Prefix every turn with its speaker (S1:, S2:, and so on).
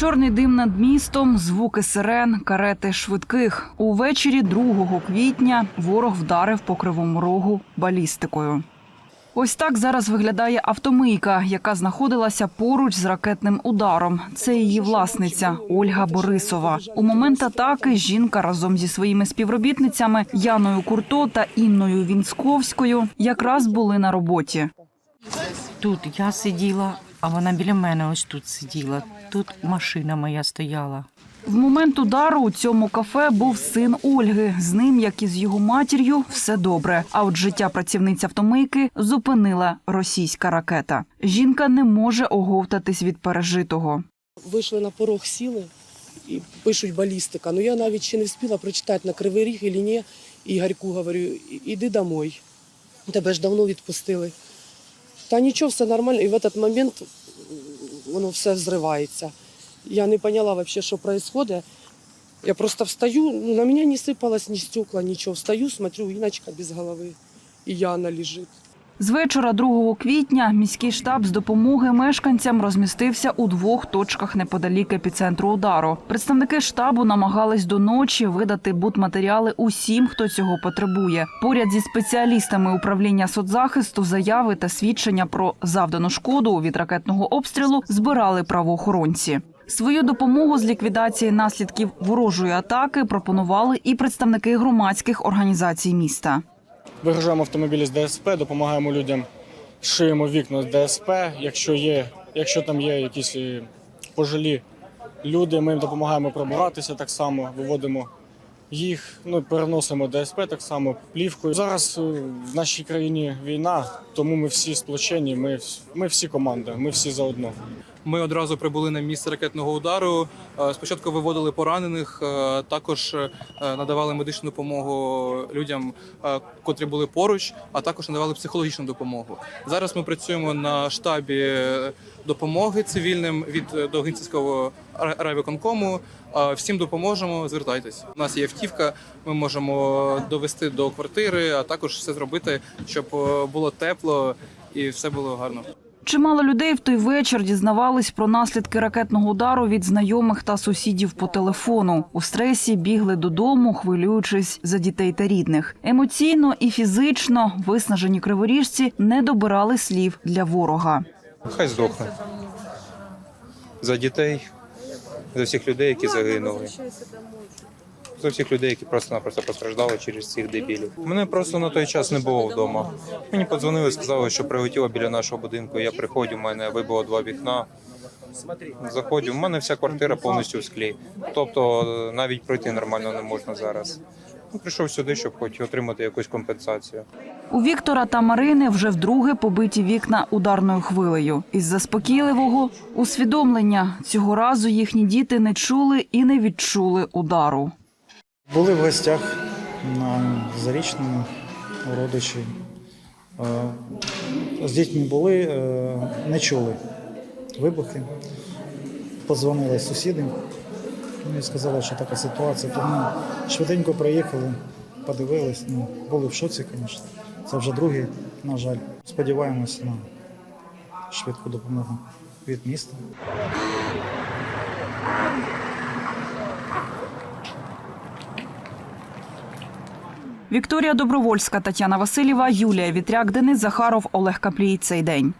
S1: Чорний дим над містом, звуки сирен, карети швидких. Увечері 2 квітня ворог вдарив по кривому рогу балістикою. Ось так зараз виглядає автомийка, яка знаходилася поруч з ракетним ударом. Це її власниця Ольга Борисова. У момент атаки жінка разом зі своїми співробітницями Яною Курто та Інною Вінсковською якраз були на роботі.
S2: Тут я сиділа, а вона біля мене ось тут сиділа. Тут машина моя стояла.
S1: В момент удару у цьому кафе був син Ольги. З ним, як і з його матір'ю, все добре. А от життя працівниць автомийки зупинила російська ракета. Жінка не може оговтатись від пережитого.
S3: Вийшли на порог, сіли і пишуть балістика. Ну я навіть ще не встигла прочитати на кривий ріг і ні. Ігорьку говорю, іди домой. Тебе ж давно відпустили. Та нічого, все нормально. І в цей момент воно все взривається. Я не поняла вообще, що відбувається. Я просто встаю, ну, на мене не сипалось ні стекла, нічого. Встаю, смотрю, Іночка без голови. І Яна лежить.
S1: З вечора 2 квітня міський штаб з допомоги мешканцям розмістився у двох точках неподалік епіцентру удару. Представники штабу намагались до ночі видати будматеріали усім, хто цього потребує. Поряд зі спеціалістами управління соцзахисту заяви та свідчення про завдану шкоду від ракетного обстрілу збирали правоохоронці. Свою допомогу з ліквідації наслідків ворожої атаки пропонували і представники громадських організацій міста.
S4: Вигружаємо автомобілі з ДСП, допомагаємо людям, шиємо вікна з ДСП. Якщо є, якщо там є якісь е, пожилі люди, ми їм допомагаємо пробиратися так само, виводимо їх, ну переносимо ДСП так само плівкою. Зараз е, в нашій країні війна, тому ми всі сплочені. Ми, ми всі команда, ми всі заодно.
S5: Ми одразу прибули на місце ракетного удару. Е, Спочатку виводили поранених, е, також е, надавали медичну допомогу людям, котрі були поруч, а також надавали психологічну допомогу. Зараз ми працюємо на штабі допомоги цивільним від Довгинцівського ра- райвиконкому. Всім допоможемо. Звертайтесь. У нас є автівка. Ми можемо довести до квартири, а також все зробити, щоб було тепло і все було гарно.
S1: Чимало людей в той вечір дізнавались про наслідки ракетного удару від знайомих та сусідів по телефону. У стресі бігли додому, хвилюючись за дітей та рідних. Емоційно і фізично виснажені криворіжці не добирали слів для ворога.
S6: Хай здохне. За дітей, за всіх людей, які загинули. За всіх людей, які просто-напросто постраждали через цих дебілів. Мене просто на той час не було вдома. Мені подзвонили, сказали, що прилетіло біля нашого будинку. Я приходжу, в мене вибило два вікна. Заходжу, в мене вся квартира повністю в склі. Тобто е, навіть пройти нормально не можна зараз. Ну, прийшов сюди, щоб хоч отримати якусь компенсацію.
S1: У Віктора та Марини вже вдруге побиті вікна ударною хвилею. Із заспокійливого усвідомлення цього разу їхні діти не чули і не відчули удару.
S7: Були в гостях на зарічному родичі. Е, З дітьми були, е, не чули вибухи. Позвонили сусіди ну, і сказали, що така ситуація. Тому швиденько приїхали, подивились. Ну, були в шоці, звісно. Це вже другий, на жаль. Сподіваємось на швидку допомогу від міста.
S1: Вікторія Добровольська, Тетяна Васильєва, Юлія Вітряк, Денис Захаров, Олег Каплій. Цей день.